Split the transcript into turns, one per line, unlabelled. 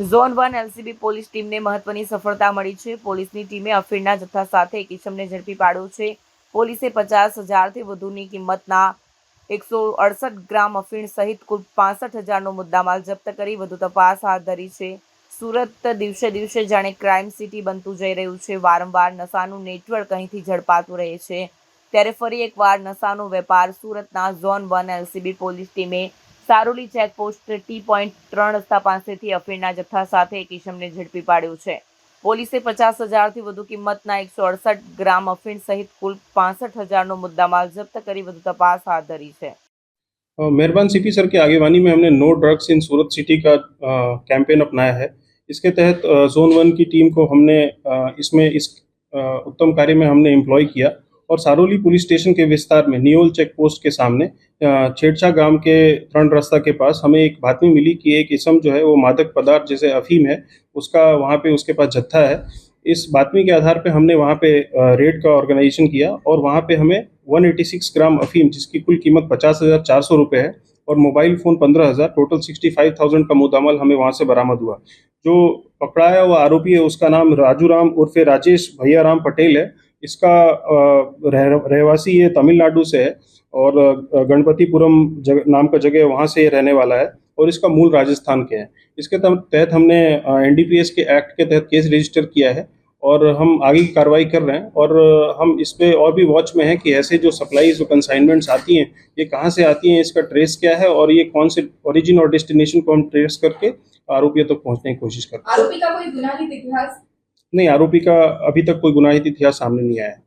Zone one LCB police ટીમને મહત્વની સફળતા મળી છે. પોલીસની ટીમે અફીણના જથ્થા સાથે એક ઇસમને ઝડપી પાડ્યો છે. પોલીસે પચાસ હજારથી વધુની કિંમતના એકસો અડસઠ ગ્રામ અફીણ સહિત કુલ પાસઠ હજારનો મુદ્દામાલ જપ્ત કરી વધુ તપાસ હાથ ધરી છે. સુરત દિવસે દિવસે જાણે ક્રાઇમ સિટી બનતું જઈ રહ્યું છે. વારંવાર નશાનું નેટવર્ક અહીંથી ઝડપાતું રહે છે. ત્યારે ફરી એકવાર નશાનો વેપાર સુરતના ઝોન વન એલસીબી પોલીસ ટીમે સારોલી ચેકપોસ્ટ ટી પોઈન્ટ ત્રણ રસ્તા પાસેથી અફીણના જથ્થા સાથે એક ઇસમને ઝડપી પાડ્યો છે પોલીસે પચાસ હજારથી વધુ કિંમતના એકસો અડસઠ ગ્રામ અફીણ સહિત કુલ પાસઠ હજારનો મુદ્દામાલ જપ્ત કરી વધુ તપાસ હાથ ધરી છે
अ, मेहरबान सीपी सर की आगेवानी में हमने no drugs in Surat city का अ, कैंपेन अपनाया है इसके तहत अ, जोन वन की टीम को हमने अ, इसमें इस अ, उत्तम कार्य में हमने एम्प्लॉय किया और सारोली पुलिस स्टेशन के विस्तार में नियोल चेक पोस्ट के सामने छेड़छा गाँव के तरण रास्ता के पास हमें एक बातमी मिली कि एक इसम जो है वो मादक पदार्थ जैसे अफीम है, उसका वहाँ पे उसके पास जत्था है। इस बातमी के आधार पे हमने वहाँ पे रेड का ऑर्गेनाइजेशन किया और वहाँ पे हमें 186 ग्राम अफीम, जिसकी कुल कीमत पचास हज़ार चार सौ रुपये है और मोबाइल फ़ोन पंद्रह हज़ार टोटल सिक्सटी फाइव थाउज़ेंड का मुद्दामाल हमें वहाँ से बरामद हुआ। जो पकड़ाया हुआ आरोपी है, उसका नाम राजू राम उर्फे राजेश भैया राम पटेल है। इसका रह- रहवासी ये तमिलनाडु से है और गणपतिपुरम जग, नाम का जगह वहाँ से रहने वाला है और इसका मूल राजस्थान के है। इसके तहत हमने एनडीपीएस के एक्ट के तहत केस रजिस्टर किया है और हम आगे की कार्रवाई कर रहे हैं और हम इस पर और भी वॉच में हैं कि ऐसे जो सप्लाई जो कंसाइनमेंट्स आती हैं ये कहाँ से आती हैं इसका ट्रेस क्या है और ये कौन से ओरिजिन और डेस्टिनेशन को हम ट्रेस करके आरोपियों तक पहुँचने की कोशिश करते हैं। नहीं आरोपी का अभी तक कोई गुनाहित इतिहास सामने नहीं आया। है